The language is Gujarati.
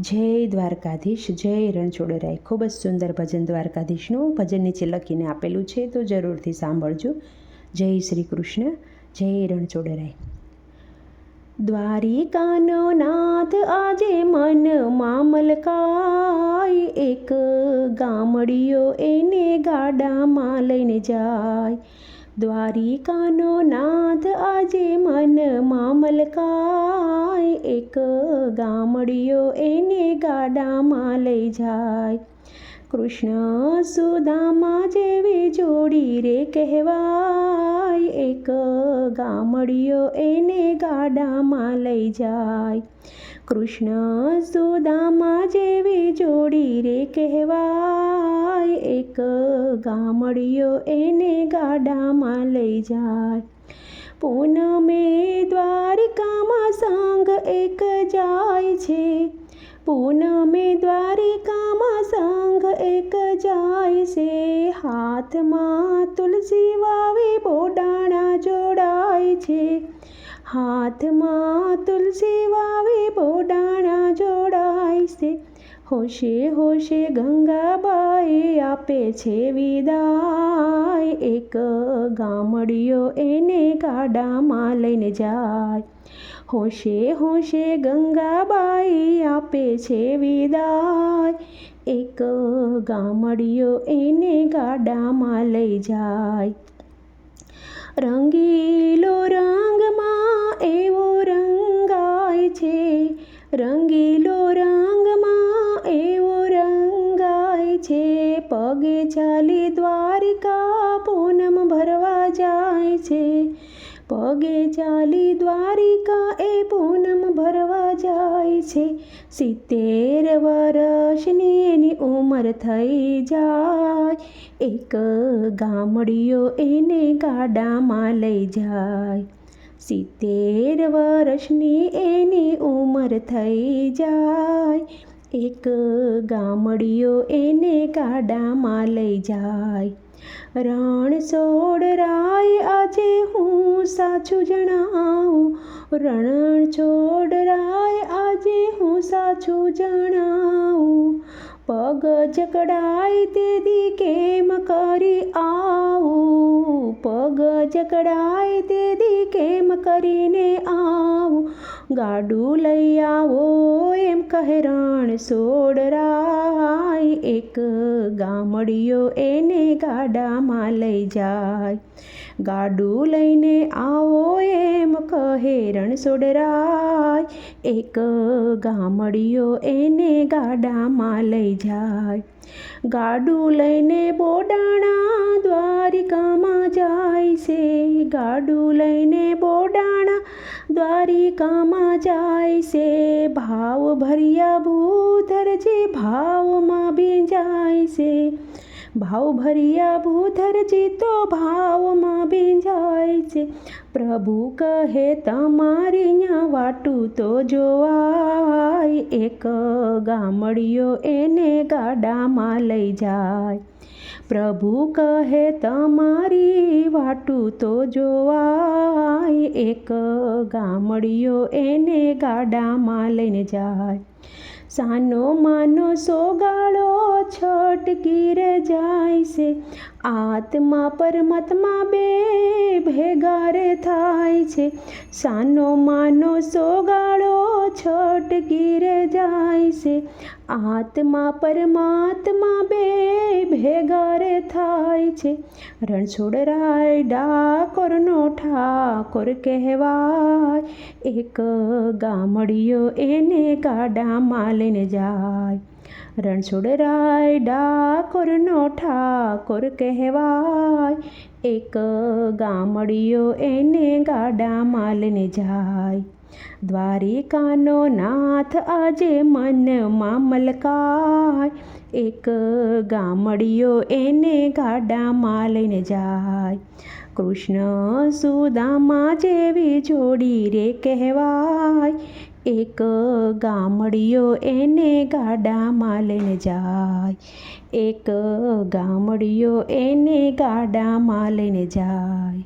જય દ્વારકાધીશ, જય રણછોડરાય ખૂબ જ સુંદર ભજન દ્વારકાધીશનું ભજન નીચે લખીને આપેલું છે, તો જરૂરથી સાંભળજો. જય શ્રી કૃષ્ણ, જય રણછોડરાય દ્વારિકાનો નાથ આજે મન મામલકાય એક ગામડીઓ એને ગાડામાં લઈને જાય. દ્વારિકાનો નાથ આજે મન મામલકાય. એક ગામડિયો એને ગાડામાં લઈ જાય. કૃષ્ણ સુદામા જેવી જોડી રે કહેવાય. એક ગામડિયો એને ગાડામાં લઈ જાય. કૃષ્ણ સુદામા જેવી જોડી રે કહેવાય. એક ગામડીયો એને ગાડામાં લઈ જાય. પૂનમે દ્વારિકામાં સંગ એક જાય છે. પૂનમે દ્વારિકામાં સંઘ એક જાય છે. હાથમાં તુલસી વાવી બોડાણા જોડાય છે. હાથમાં તુલસી વાવી બોડાણા જોડાય છે. હોશે હોશે ગંગાબાઈ આપે છે વિદાય. એક ગામડિયો એને ગાડામાં લઈને જાય. હોશે હોશે ગંગાબાઈ આપે છે વિદાય. એક ગામડિયો એને ગાડામાં લઈ જાય. રંગીલો રંગમાં ચાલી દ્વારિકા પૂનમ ભરવા જાય છે. પગે ચાલી દ્વારિકા એ પૂનમ ભરવા જાય છે. સિત્તેર વર્ષની એની ઉંમર થઈ જાય. એક ગામડીઓ એને ગાડામાં લઈ જાય. સિત્તેર વર્ષની એની ઉંમર થઈ જાય. એક ગામડિયો એને ગાડામાં લઈ જાય. રણ છોડરાય આજે હું સાચું જણાવું. રણ છોડરાય આજે હું સાચું જણાવું. પગ જકડાય તેદી કેમ કરી આવું? પગ જકડાય તેદી કેમ કરીને આવું? ગાડું લઈ આવો એમ કહે રણ સોડરાય, એક ગામડિયો એને ગાડામાં લઈ જાય. ગાડું લઈને આવો, એમ કહે રણછોડરાય એક ગામડિયો એને ગાડામાં લઈ જાય. ગાડું લઈને બોડાણા દ્વારિકામાં જાય છે. ગાડું લઈને બોડાણા દ્વારિકામાં જાય છે ભાવ ભર્યા ભૂધરજી ભાવમાં ભીંજાય છે. ભાવ ભરિયા ભૂધરજી તો ભાવમાં ભીંજાય છે પ્રભુ કહે તમારી ન્યા વાટું તો જોવાય એક ગામડિયો એને ગાડામાં લઈ જાય પ્રભુ કહે તમારી વાટું તો જોવાય એક ગામડિયો એને ગાડામાં લઈને જાય સાનો માનો સોગાળો છટકી રે જાય છે. આત્મા પરમાત્મા બે ભેગા રે થાય છે. સાનો માનો સોગાળો છટકી ગીર જાય છે આત્મા પરમાત્મા બે ભેગા થાય છે રણછોડરાય ડાકોરનો ઠાકોર કહેવાય એક ગામડિયો એને ગાડામાં લઈને જાય રણછોડરાય ડાકોરનો ઠાકોર કહેવાય. એક ગામડિયો એને ગાડા માલને જાય. દ્વારિકાનો નાથ આજે મનમાં મલકાય. એક ગામડિયો એને ગાડામાં લઈને જાય. કૃષ્ણ સુદામા જેવી જોડી રે કહેવાય. એક ગામડિયો એને ગાડામાં લઈને જાય. એક ગામડિયો એને ગાડામાં લઈને જાય.